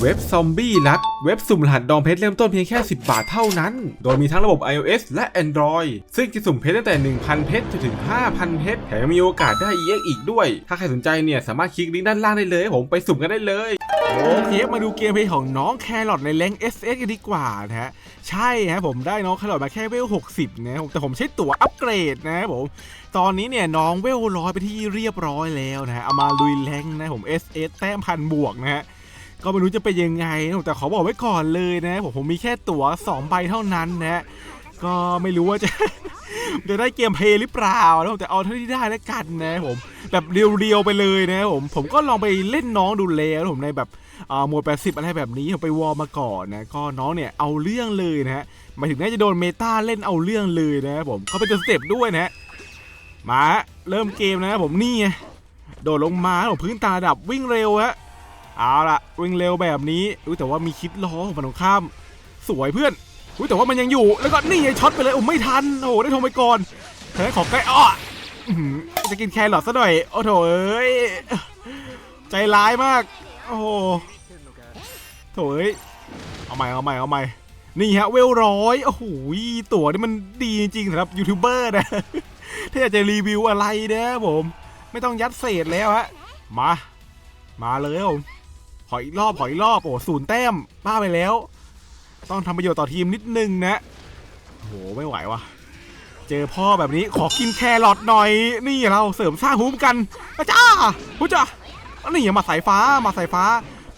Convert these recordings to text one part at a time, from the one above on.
เว็บซอมบี้รัดเว็บสุ่มรหัสดองเพชรเริ่มต้นเพียงแค่ 10 บาทเท่านั้น โดยมีทั้งระบบ iOS และ Android ซึ่งจะสุ่มเพชรตั้งแต่ 1,000 เพชรจนถึง 5,000 เพชรแถมยังมีโอกาสได้ EX อีกด้วย ถ้าใครสนใจเนี่ยสามารถคลิกลิงก์ด้านล่างได้เลย ผมไปสุ่มกันได้เลยโอเคมาดูเกมเพลย์ของน้องแครอทในแรง SS กันดีกว่านะฮะ ใช่ฮะผมได้น้องแครอทมาแค่เวล 60 นะผมแต่ผมใช้ตั๋วอัปเกรดนะผม ตอนนี้เนี่ยน้องเวลร้อยไปที่เรียบร้อยแล้วนะฮะเอามาลุยแรงนะผม SS แต้มพันบวกนะฮะ ก็ไม่รู้จะเป็นยังไงนะแต่ขอบอกไว้ก่อนเลยนะผมผมมีแค่ตั๋ว2ใบเท่านั้นนะก็ไม่รู้ว่าจะจะได้เกมเพลย์หรือเปล่าแต่เอาเท่าที่ได้แล้วกันนะผมแบบเรียวๆไปเลยนะผมผมก็ลองไปเล่นน้องดูแล้วผมในแบบอ่าหมด80อะไรแบบนี้ผมไปวอร์มาก่อนนะก็น้องเนี่ยเอาเรื่องเลยนะฮะหมายถึงน่าจะโดนเมตาเล่นเอาเรื่องเลยนะผมเขาเป็นตัวสเต็ปด้วยนะมาเริ่มเกมนะผมนี่ไงโดดลงมาผมพื้นตาดับวิ่งเร็วฮะ เอาละวิ่งเร็วแบบนี้อุ้ยแต่ว่ามีคิดล้อของมันตรงข้าม สวยเพื่อนอุ้ยแต่ว่ามันยังอยู่แล้วก็นี่ไงช็อตไปเลยโอ้ไม่ทันโอ้โหได้ทงไปก่อนแพ้ของใกล้อ้อจะกินแครอทซะหน่อยโอ้โถเอ้ยใจร้ายมาก โอ้โหโถเอ้ยเอาใหม่เอาใหม่เอาใหม่นี่ฮะเวลร้อยโอ้โหตั๋วนี่มันดีจริงๆสำหรับยูทูบเบอร์นะถ้าอยากจะรีวิวอะไรนะผม ไม่ต้องยัดเศษแล้วฮะมา มาเลยผม ขออีกรอบขออีกรอบโอ้ศูนย์แต้มป้าไปแล้ว ต้องทำประโยชน์ต่อทีมนิดนึงนะโอ้โหไม่ไหววะเจอพ่อแบบนี้ขอกินแครอทหน่อย นี่เราเสริมสร้างภูมิกันอาจ้าพุจ้านี่มาสายฟ้ามาสายฟ้า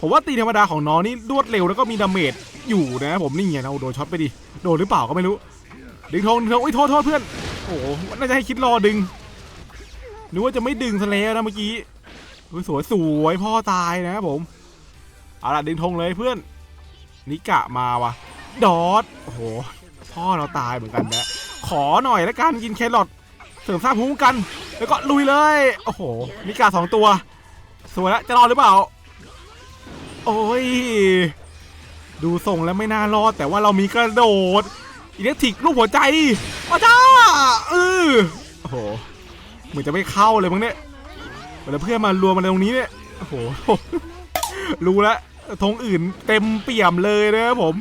ผมว่าตีธรรมดาของน้องนี่รวดเร็วแล้วก็มีดาเมจอยู่นะผมนี่ไงเราโดนช็อตไปดิโดนหรือเปล่าก็ไม่รู้ ดึงธงดึงธงอุ้ยโทษโทษเพื่อนโอ้โหน่าจะให้คิดรอดึงนึกว่าจะไม่ดึงซะแล้วนะเมื่อกี้สวยสวยพ่อตายนะครับผม เอาล่ะดึงธงเลยเพื่อน นิกะมาวะดอทโอ้โห พ่อเราตายเหมือนกันนะขอหน่อยแล้วกันกินแครอทเสริมสร้างภูมิคุ้มกัน แล้วก็ลุยเลย โอ้โห นิกะสองตัว สวยแล้วจะรอดหรือเปล่า โอ้ย ดูทรงแล้วไม่น่ารอด แต่ว่าเรามีกระโดดอิเล็กทริกลูกหัวใจอาจ้าเออโอ้โหเหมือนจะไม่เข้าเลยมั้งเนี่ยเวลาเพื่อนมารวมมาตรงนี้เนี่ย โอ้โห รู้แล้ว ธงอื่นเต็มเปี่ยมเลยนะครับผม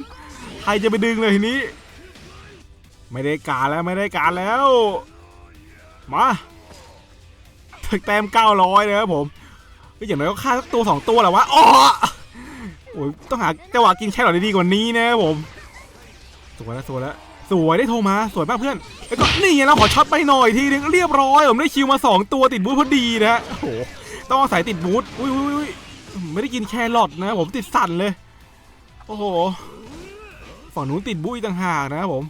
ใครจะไปดึงเลยทีนี้ ไม่ได้การแล้วไม่ได้การแล้ว มาแต้ม900นะครับผมก็อย่างน้อยก็ฆ่าสักตัวสองตัวแหละวะอ๋อโอ้ยต้องหาจังหวะกินแค่หลอดดีกว่านี้นะครับผมสวยแล้วสวยแล้วสวยได้โทรมาสวยมากเพื่อนแล้วก็นี่ไงเราขอช็อตไปหน่อยทีนึงเรียบร้อยผมได้คิวมาสองตัวติดบูธพอดีนะฮะโอ้โหต้องอาศัยติดบูธอุ้ยอุ้ยอุ้ย ไม่ได้กินแครอทนะผมติดสั่นเลย โอ้โห ฝั่งนู้นติดบุ้ยต่างหากนะผม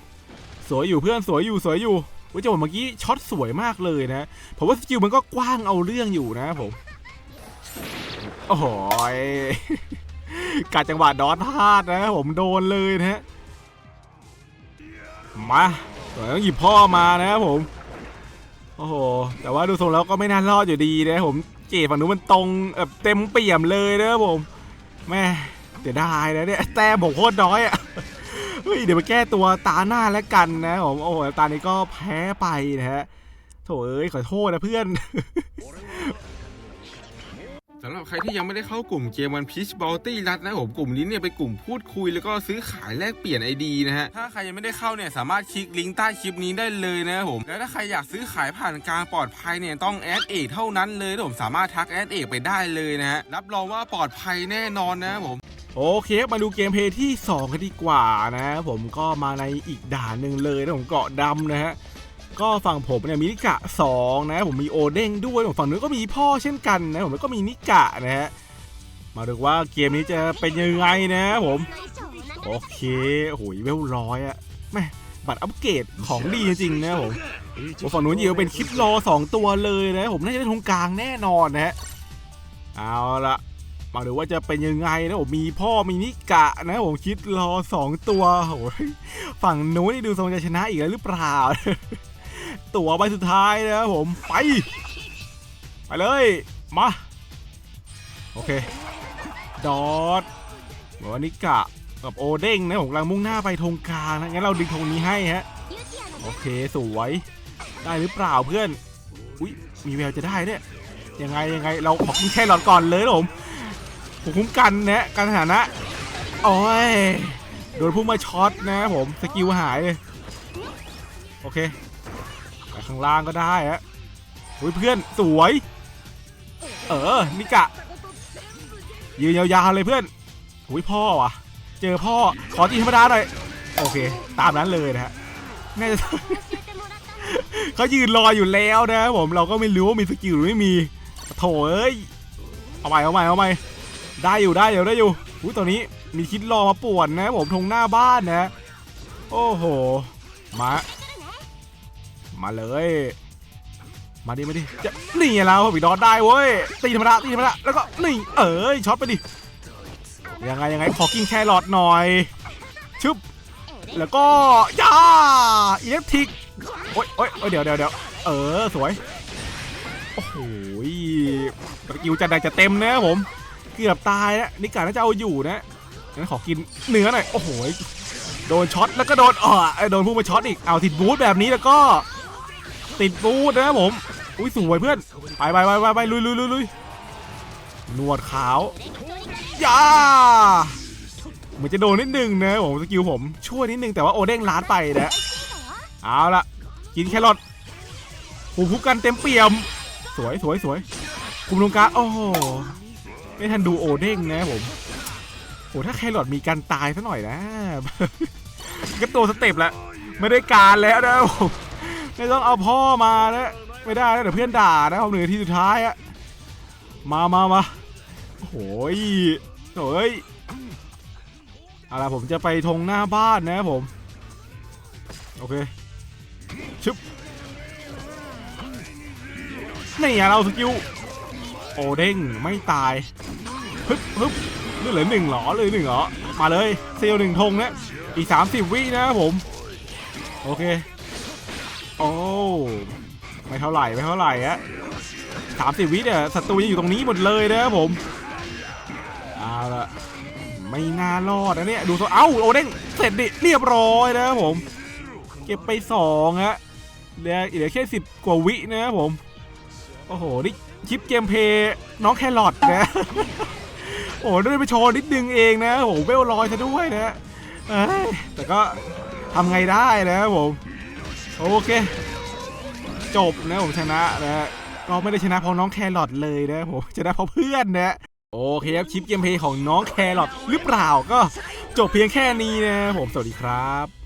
สวยอยู่เพื่อนสวยอยู่สวยอยู่วิจังหวะเมื่อกี้ช็อตสวยมากเลยนะ ผมว่าสกิลมันก็กว้างเอาเรื่องอยู่นะผม โอ้โหการจังหวะดอทพลาดนะผมโดนเลยนะฮะ มาต้องหยิบพ่อมานะผม โอ้โห แต่ว่าดูทรงแล้วก็ไม่น่ารอดอยู่ดีนะผม เจฝั่งนู้นมันตรงแบบเต็มเปี่ยมเลยนะครับผมแม่เดี๋ยวได้นะเนี่ยแต้มผมโคตรน้อยอะเฮ้ยเดี๋ยวมาแก้ตัวตาหน้าแล้วกันนะผมโอ้โหตานี้ก็แพ้ไปนะฮะโถเอ้ยขอโทษนะเพื่อนำหรับใครที่ยังไม่ได้เข้ากลุ่มเกมวันพีชบอลตี้รัดนะผมกลุ่มนี้เนี่ยเป็นกลุ่มพูดคุยแล้วก็ซื้อขายแลกเปลี่ยนไอดีนะฮะถ้าใครยังไม่ได้เข้าเนี่ยสามารถคลิกลิงก์ใต้คลิปนี้ได้เลยนะผมแล้วถ้าใครอยากซื้อขายผ่านการปลอดภัยเนี่ยต้องแอดเอกเท่านั้นเลยผมสามารถทักแอดเอกไปได้เลยนะฮะรับรองว่าปลอดภัยแน่นอนนะผมโอเคมาดูเกมเพย์ที่2กันดีกว่านะผมก็มาในอีกด่านหนึ่งเลยนะผมเกาะดำนะฮะ ก็ฝั่งผมเนี่ยมีนิกะ2นะผมมีโอเด้งด้วยฝั่งนู้นก็มีพ่อเช่นกันนะผมแล้วก็มีนิกะนะฮะมาดูว่าเกมนี้จะเป็นยังไงนะผมโอเคโอ้โหเวลร้อยอะแม่บัตรอัปเกรดของดีจริงๆนะผมฝั่งนู้นเยอะเป็นคลิปรอสองตัวเลยนะผมน่าจะได้ตรงกลางแน่นอนนะฮะเอาละมาดูว่าจะเป็นยังไงนะผมมีพ่อมีนิกะนะผมคิดรอสองตัวโอ้ยฝั่งนู้นนี่ดูทรงจะชนะอีกแล้วหรือเปล่า ตัวใบสุดท้ายนะครับผมไป ไปเลย มา โอเค ดอทว่านิกะกับโอเด้งนะผมกำลังมุ่งหน้าไปธงกลางนะงั้นเราดึงธงนี้ให้ฮะโอเคสวยได้หรือเปล่าเพื่อนอุ้ยมีแววจะได้เนี่ยยังไงยังไงเราขอกินแค่หลอดก่อนเลยนะผมผมคุ้มกันนะการฐานะโอ้ยโดนพุ่งมาช็อตนะผมสกิลหายเลยโอเค ข้างล่างก็ได้ฮะอุ้ยเพื่อนสวย เออนิกะ ยืนยาวๆเลยเพื่อนอุ้ยพ่อว่ะ เจอพ่อขอจีธรรมดาหน่อยโอเค ตามนั้นเลยนะฮะน่าจะเขายืนรออยู่แล้วนะผมเราก็ไม่รู้ว่ามีสกิลหรือไม่มีโถเอ้ยเอาใหม่เอาใหม่เอาใหม่ได้อยู่ได้อยู่ได้อยู่อุ้ยตอนนี้มีคิดรอมาป่วนนะผมทงหน้าบ้านนะ โอ้โห มา มาเลย มาดิมาดิจะนี่ไงเราผีดอนได้เว้ย ตีธรรมดาตีธรรมดาแล้วก็นี่เอ้ยช็อตไปดิ ยังไงยังไงขอกินแครอทหน่อย ชึบ แล้วก็ย่าอิเล็กทริก โอ๊ยโอ๊ยโอ๊ยเดี๋ยวเดี๋ยวเดี๋ยวเออสวย โอ้โหสกิลจะได้จะเต็มนะผม เกือบตายนะนิกาน่าจะเอาอยู่นะงั้นขอกินเนื้อหน่อย โอ้โห โดนช็อตแล้วก็โดนอ่อโดนพุ่งมาช็อตอีก เอาติดบูทแบบนี้แล้วก็ ติดบูทนะครับผม อุ้ยสวยเพื่อน ไปไปไปไปไปลุยลุยลุยลุยหนวดขาว ย่าเหมือนจะโดนนิดนึงนะผมสกิลผม ช่วยนิดนึงแต่ว่าโอเด้งล้านไปนะเอาละกินแครอทหูคุกกันเต็มเปี่ยม สวยสวยสวยคุมลงกางโอ้โหไม่ทันดูโอเด้งนะผมโอ้ถ้าแครอทมีการตายซะหน่อยนะ ก็ตัวสเต็ปแล้วไม่ได้การแล้วนะผม ไม่ต้องเอาพ่อมานะไม่ได้นะเดี๋ยวเพื่อนด่านะผมเหนือที่สุดท้ายอะมามามาโอ้โหยโอ้ยเอาล่ะผมจะไปทงหน้าบ้านนะผม โอเคชึบนี่ไงเราสกิลโอเด้งไม่ตายฮึบฮึบนี่เหลือหนึ่งหรอเลยหนึ่งหรอมาเลยเซลหนึ่งธงนะอีก30วินะผม โอเค โอ้ไม่เท่าไหร่ไม่เท่าไหร่อะสามสิบวิเนี่ยศัตรูยังอยู่ตรงนี้หมดเลยนะครับผมเอาละไม่น่ารอดนะเนี่ยดูตัวเอ้าโอเด้งเสร็จดิเรียบร้อยนะครับผม เก็บไปสองฮะเหลือเหลือแค่สิบกว่าวินะครับผม โอ้โหนี่คลิปเกมเพลย์น้องแครอทนะโอ้โหได้ไปโชว์นิดนึงเองนะโอ้โหเวลลอยซะด้วยนะแต่ก็ทำไงได้นะครับผม โอเค จบนะผมชนะนะ ก็ไม่ได้ชนะเพราะน้องแครอทเลยนะผมชนะเพราะเพื่อนนะโอเคครับคลิปเกมเพลย์ของน้องแครอทหรือเปล่าก็จบเพียงแค่นี้นะผมสวัสดีครับ